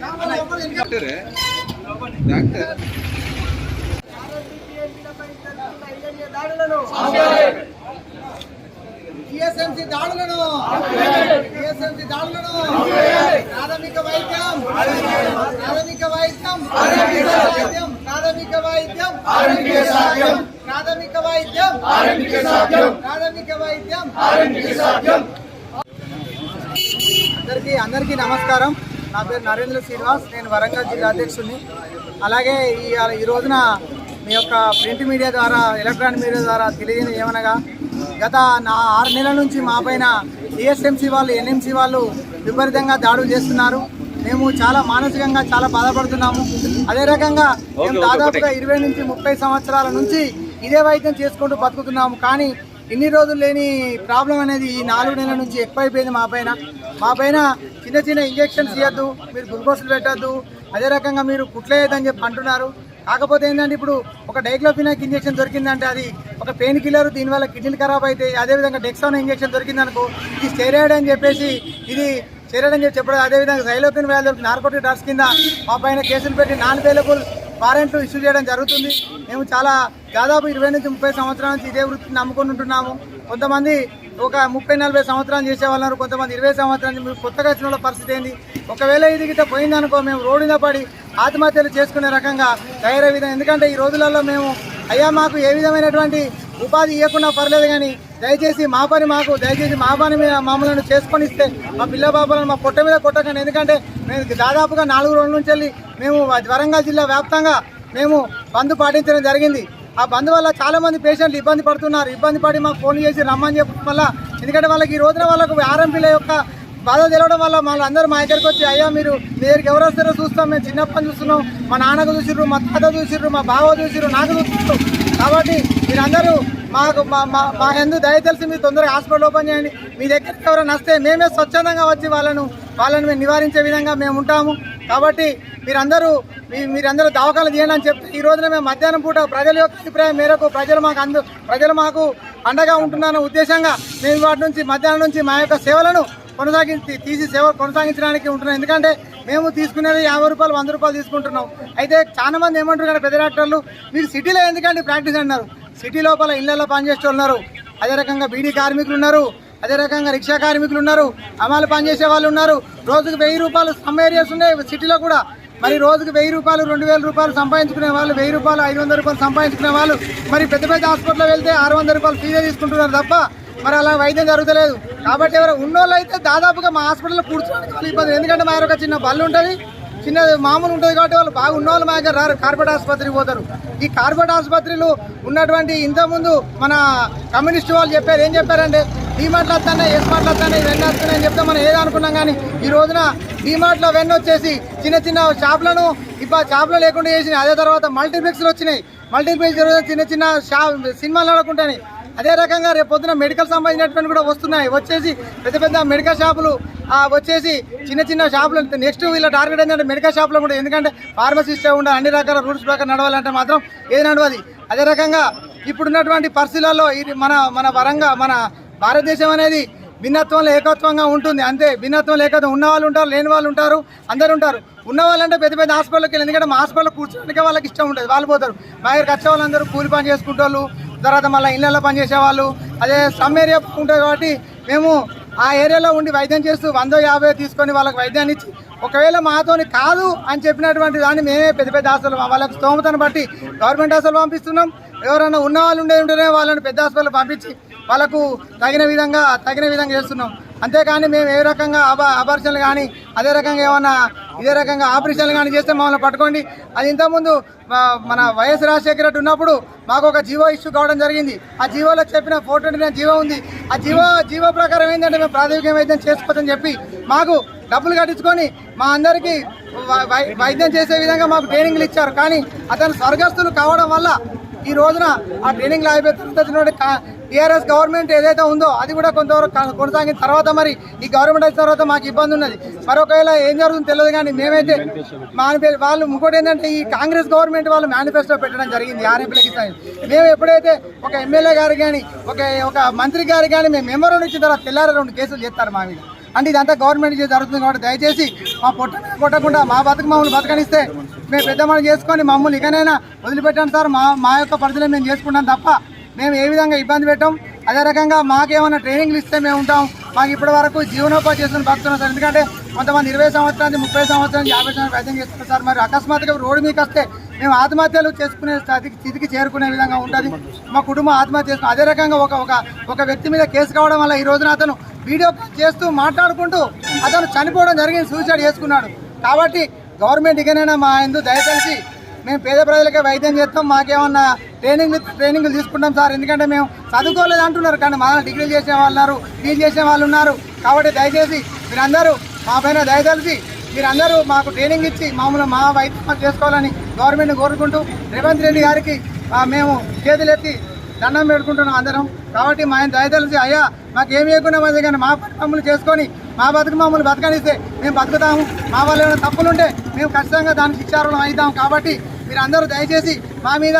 డాక్టరే డాక్టర్ టిఎస్ఎంసీ దాడులను టిఎస్ఎంసీ దాడులను ప్రాథమిక వైద్యం ప్రాథమిక వైద్యం వైద్యం ప్రాథమిక వైద్యం ప్రాథమిక వైద్యం ప్రాథమిక వైద్యం అందరికీ అందరికీ నమస్కారం నా పేరు నరేంద్ర శ్రీనివాస్ నేను వరంగల్ జిల్లా అధ్యక్షుడిని. అలాగే ఈ ఈ రోజున మీ యొక్క ప్రింట్ మీడియా ద్వారా ఎలక్ట్రానిక్ మీడియా ద్వారా తెలియని ఏమనగా గత నా ఆరు నెలల నుంచి మా పైన టీఎస్ఎంసీ వాళ్ళు ఎన్ఎంసీ వాళ్ళు విపరీతంగా దాడులు చేస్తున్నారు. మేము చాలా మానసికంగా చాలా బాధపడుతున్నాము. అదే రకంగా మేము దాదాపుగా ఇరవై నుంచి ముప్పై సంవత్సరాల నుంచి ఇదే వైద్యం చేసుకుంటూ బతుకుతున్నాము. కానీ ఇన్ని రోజులు లేని ప్రాబ్లం అనేది ఈ నాలుగు నెలల నుంచి ఎక్కువైపోయింది మా పైన. మా పైన చిన్న చిన్న ఇంజక్షన్స్ ఇవ్వద్దు మీరు గ్లూకోజ్లు పెట్టద్దు అదే రకంగా మీరు కుట్లేయద్దని చెప్పి అంటున్నారు. కాకపోతే ఏంటంటే ఇప్పుడు ఒక డైక్లోఫినాక్ ఇంజెక్షన్ దొరికిందంటే అది ఒక పెయిన్ కిల్లర్ దీనివల్ల కిడ్నీలు ఖరాబ్ అవుతాయి అదేవిధంగా డెక్సాన్ ఇంజక్షన్ దొరికిందనుకో ఇది స్టెరాయిడ్ అని చెప్పేసి ఇది స్టెరాయిడ్ అని చెప్పి చెప్పడం అదేవిధంగా సైలోపిన్ వ్యాధులకు నార్కోటిక్ డ్రగ్స్ కింద మా పైన కేసులు పెట్టి నాన్ అవైలబుల్ వారెంట్లు ఇష్యూ చేయడం జరుగుతుంది. మేము చాలా దాదాపు ఇరవై నుంచి ముప్పై సంవత్సరాల నుంచి ఇదే వృత్తిని నమ్ముకొని ఉంటున్నాము. కొంతమంది ఒక ముప్పై నలభై సంవత్సరాలు చేసేవాళ్ళు కొంతమంది ఇరవై సంవత్సరాలు మీరు కొత్తగా వచ్చిన పరిస్థితి ఏంది? ఒకవేళ ఇది గిట్ట పోయిందనుకో మేము రోడ్డున పడి ఆత్మహత్యలు చేసుకునే రకంగా తయారయ్యే విధంగా ఎందుకంటే ఈ రోజులలో మేము అయ్యా మాకు ఏ విధమైనటువంటి ఉపాధి ఇవ్వకుండా పర్లేదు కానీ దయచేసి మా పని మాకు దయచేసి మా పని మీద మమ్మల్ని చేసుకొని ఇస్తే మా పిల్ల బాబులను మా పొట్ట మీద కొట్టకండి. ఎందుకంటే మేము దాదాపుగా నాలుగు రోజుల నుంచి వెళ్ళి మేము వరంగల్ జిల్లా వ్యాప్తంగా మేము బంద్ పాటించడం జరిగింది. ఆ బంద్ వల్ల చాలా మంది పేషెంట్లు ఇబ్బంది పడుతున్నారు. ఇబ్బంది పడి మాకు ఫోన్ చేసి రమ్మని చెప్పడం వల్ల ఎందుకంటే వాళ్ళకి ఈ రోజున వాళ్ళకు ఆర్ఎంపీల యొక్క బాధ తెలవడం వల్ల మళ్ళీ అందరూ మా దగ్గరికి వచ్చి అయ్యా మీరు మీ దగ్గరికి ఎవరు వస్తారో చూస్తాం. మేము చిన్నప్పటి చూస్తున్నాం. మా నాన్నకు చూసిర్రు మా తాత చూసిర్రు మా బావ చూసిర్రు నాకు చూసిర్రు. కాబట్టి మీరందరూ మాకు మా మా మా ఎందు దయ మీరు తొందరగా హాస్పిటల్ ఓపెన్ చేయండి. మీ దగ్గరికి ఎవరైనా వస్తే మేమే స్వచ్ఛందంగా వచ్చి వాళ్ళను వాళ్ళని మేము నివారించే విధంగా మేము ఉంటాము. కాబట్టి మీరందరూ మీ మీరందరూ దవాఖాలు తీయండి అని చెప్తే ఈ రోజున మేము మధ్యాహ్నం పూట ప్రజల యొక్క అభిప్రాయం మేరకు ప్రజలు మాకు అందు ప్రజలు మాకు అండగా ఉంటున్నారన్న ఉద్దేశంగా మేము వాటి నుంచి మధ్యాహ్నం నుంచి మా యొక్క సేవలను కొనసాగించి తీసి సేవ కొనసాగించడానికి ఉంటున్నాం. ఎందుకంటే మేము తీసుకునేది యాభై రూపాయలు వంద రూపాయలు తీసుకుంటున్నాం. అయితే చాలా మంది ఏమంటారు కదా పెద్ద డాక్టర్లు మీరు సిటీలో ఎందుకంటే ప్రాక్టీస్ అన్నారు సిటీ లోపల ఇళ్ళలో పనిచేసే ఉన్నారు. అదే రకంగా బీడీ కార్మికులు ఉన్నారు. అదే రకంగా రిక్షా కార్మికులు ఉన్నారు. అమలు పనిచేసే వాళ్ళు ఉన్నారు. రోజుకు వెయ్యి రూపాయలు సమ్ ఏరియాస్ ఉన్నాయి సిటీలో కూడా. మరి రోజుకు వెయ్యి రూపాయలు రెండు వేల రూపాయలు సంపాదించుకునే వాళ్ళు వెయ్యి రూపాయలు ఐదు వందల రూపాయలు సంపాదించుకునే వాళ్ళు. మరి పెద్ద పెద్ద హాస్పిటల్లో వెళ్తే ఆరు వందల రూపాయలు ఫీజే తీసుకుంటున్నారు తప్ప మరి అలా వైద్యం జరుగుతలేదు. కాబట్టి ఎవరు ఉన్నోళ్ళు అయితే దాదాపుగా మా హాస్పిటల్లో కూర్చోవడానికి వాళ్ళు ఇబ్బంది. ఎందుకంటే మా ఒక చిన్న బళ్ళు ఉంటుంది. చిన్న మామూలు ఉంటుంది కాబట్టి వాళ్ళు బాగా ఉన్నవాళ్ళు మా దగ్గర రారు. కార్పొరేట్ ఆసుపత్రికి పోతారు. ఈ కార్పొరేట్ ఆసుపత్రులు ఉన్నటువంటి ఇంతకుముందు మన కమ్యూనిస్ట్ వాళ్ళు చెప్పారు ఏం చెప్పారంటే డీమార్ట్లు వస్తానే ఎస్మార్ట్లు వస్తున్నాయి ఇవన్నీ వస్తున్నాయి అని చెప్తే మనం ఏదనుకున్నాం అనుకున్నాం కానీ ఈ రోజున డీమార్ట్లో అవన్నీ వచ్చేసి చిన్న చిన్న షాపులను ఇప్పుడు షాపులు లేకుండా చేసినాయి. అదే తర్వాత మల్టీప్లెక్స్లు వచ్చినాయి. మల్టీప్లెక్స్ చిన్న చిన్న షా సినిమాలు ఆడుకుంటాయి అదే రకంగా రేపు పొద్దున మెడికల్ సంబంధించినటువంటి కూడా వస్తున్నాయి. వచ్చేసి పెద్ద పెద్ద మెడికల్ షాపులు వచ్చేసి చిన్న చిన్న షాపులు నెక్స్ట్ వీళ్ళ టార్గెట్ ఏంటంటే మెడికల్ షాపులో కూడా ఎందుకంటే ఫార్మసిస్ట్ ఉండాలి అన్ని రకాల రూల్స్ ప్రకారం నడవాలంటే మాత్రం ఏది నడవది. అదే రకంగా ఇప్పుడున్నటువంటి పరిస్థితులలో ఇది మన మన వరంగా మన భారతదేశం అనేది భిన్నత్వంలో ఏకత్వంగా ఉంటుంది. అంతే భిన్నత్వం ఏకత్వం ఉన్న వాళ్ళు ఉంటారు లేని వాళ్ళు ఉంటారు అందరు ఉంటారు. ఉన్న వాళ్ళంటే పెద్ద పెద్ద హాస్పిటల్కి వెళ్ళి ఎందుకంటే మా హాస్పిటల్లో కూర్చోడానికి వాళ్ళకి ఇష్టం ఉంటుంది వాళ్ళు పోతారు. మా దగ్గరికి వచ్చే వాళ్ళందరూ కూలి పని చేసుకుంటారు వాళ్ళు తర్వాత మళ్ళీ ఇళ్ళల్లో పనిచేసే వాళ్ళు అదే సమ్ ఏరియా ఉంటుంది కాబట్టి మేము ఆ ఏరియాలో ఉండి వైద్యం చేస్తూ వంద యాభై తీసుకొని వాళ్ళకి వైద్యాన్ని ఇచ్చి ఒకవేళ మాతోని కాదు అని చెప్పినటువంటి దాన్ని మేమే పెద్ద పెద్ద హాస్పిటల్ వాళ్ళకి స్తోమతను బట్టి గవర్నమెంట్ హాస్పిటల్ పంపిస్తున్నాం. ఎవరైనా ఉన్న వాళ్ళు ఉండే ఉంటేనే వాళ్ళని పెద్ద హాస్పిటల్ పంపించి వాళ్ళకు తగిన విధంగా తగిన విధంగా చేస్తున్నాం. అంతేకాని మేము ఏ రకంగా అబ అబార్షన్లు కానీ అదే రకంగా ఏమన్నా ఇదే రకంగా ఆపరేషన్లు కానీ చేస్తే మమ్మల్ని పట్టుకోండి. అది ఇంతకుముందు మన వైఎస్ రాజశేఖర రెడ్డి ఉన్నప్పుడు మాకు ఒక జీవో ఇష్యూ కావడం జరిగింది. ఆ జీవోలో చెప్పిన ఫోర్ ట్వంటీ నైన్ జీవో ఉంది. ఆ జీవో జీవో ప్రకారం ఏంటంటే మేము ప్రాథమిక వైద్యం చేసుకోవచ్చని చెప్పి మాకు డబ్బులు కట్టించుకొని మా అందరికీ వై- వైద్యం చేసే విధంగా మాకు ట్రైనింగ్లు ఇచ్చారు. కానీ అతను స్వర్గస్థులు కావడం వల్ల ఈ రోజున ఆ ట్రైనింగ్లు అయిపోయిన టీఆర్ఎస్ గవర్నమెంట్ ఏదైతే ఉందో అది కూడా కొంతవరకు కొనసాగిన తర్వాత మరి ఈ గవర్నమెంట్ వచ్చిన తర్వాత మాకు ఇబ్బంది ఉన్నది. మరొకవేళ ఏం జరుగుతుందో తెలియదు కానీ మేమైతే మానిఫే వాళ్ళు ఇంకోటి ఏంటంటే ఈ కాంగ్రెస్ గవర్నమెంట్ వాళ్ళు మేనిఫెస్టో పెట్టడం జరిగింది ఆర్ఎంపీలకి మేము ఎప్పుడైతే ఒక ఎమ్మెల్యే గారు కానీ ఒక ఒక మంత్రి గారు కానీ మేము మెంబర్ ఇచ్చిన తర్వాత తెల్లారి రెండు కేసులు చేస్తారు మా మీద. అంటే ఇదంతా గవర్నమెంట్ జరుగుతుంది కాబట్టి దయచేసి మా పొట్ట మీద కొట్టకుండా మా బతుకు మమ్మల్ని బతకనిస్తే మేము పెద్ద మనం చేసుకొని మమ్మల్ని ఇకనైనా వదిలిపెట్టాను సార్. మా మా యొక్క పరిధిలో మేము చేసుకుంటాం తప్ప మేము ఏ విధంగా ఇబ్బంది పెట్టాం? అదే రకంగా మాకేమైనా ట్రైనింగ్లు ఇస్తే మేము ఉంటాం. మాకు ఇప్పటి వరకు జీవనోపాధి చేసుకుని బతున్నాం సార్. ఎందుకంటే కొంతమంది ఇరవై సంవత్సరానికి ముప్పై సంవత్సరానికి యాభై సంవత్సరాలు వైద్యం చేస్తున్నారు సార్? మరి అకస్మాత్తుగా రోడ్డు మీకు వస్తే మేము ఆత్మహత్యలు చేసుకునే స్థితికి స్థితికి చేరుకునే విధంగా ఉంటుంది. మా కుటుంబం ఆత్మహత్య చేసుకుని అదే రకంగా ఒక ఒక ఒక వ్యక్తి మీద కేసు కావడం వల్ల ఈ రోజున అతను వీడియో చేస్తూ మాట్లాడుకుంటూ అతను చనిపోవడం జరిగింది సూసైడ్ చేసుకున్నాడు. కాబట్టి గవర్నమెంట్ ఇకనైనా మా ఎందు దయచేసి మేము పేద ప్రజలకే వైద్యం చేస్తాం మాకేమన్నా ట్రైనింగ్ ట్రైనింగ్లు తీసుకుంటాం సార్. ఎందుకంటే మేము చదువుకోలేదు అంటున్నారు కానీ మా డిగ్రీలు చేసే వాళ్ళు ఉన్నారు పీజీ చేసే వాళ్ళు ఉన్నారు. కాబట్టి దయచేసి మీరందరూ మా పైన దయతలిసి మీరందరూ మాకు ట్రైనింగ్ ఇచ్చి మామూలు మా వైద్యం చేసుకోవాలని గవర్నమెంట్ కోరుకుంటూ రేవంత్ రెడ్డి గారికి మేము మేము చేతులెత్తి దండం పెట్టుకుంటున్నాం అందరం. కాబట్టి మా ఆయన దయతలిసి అయ్యా మాకు ఏమి ఇవ్వకుండా కానీ మా పని మమ్మల్ని చేసుకొని మా బతుకు మమ్మల్ని బతకనిస్తే మేము బతుకుతాము. మా వాళ్ళు ఏమైనా తప్పులుంటే మేము ఖచ్చితంగా దానికి శిక్షార్హులం అవుతాం. కాబట్టి మీరందరూ దయచేసి మా మీద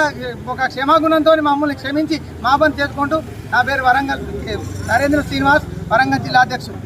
ఒక క్షమాగుణంతో మమ్మల్ని క్షమించి మా పని చేసుకుంటూ నా పేరు వరంగల్ నరేంద్ర శ్రీనివాస్ వరంగల్ జిల్లా అధ్యక్షుడు.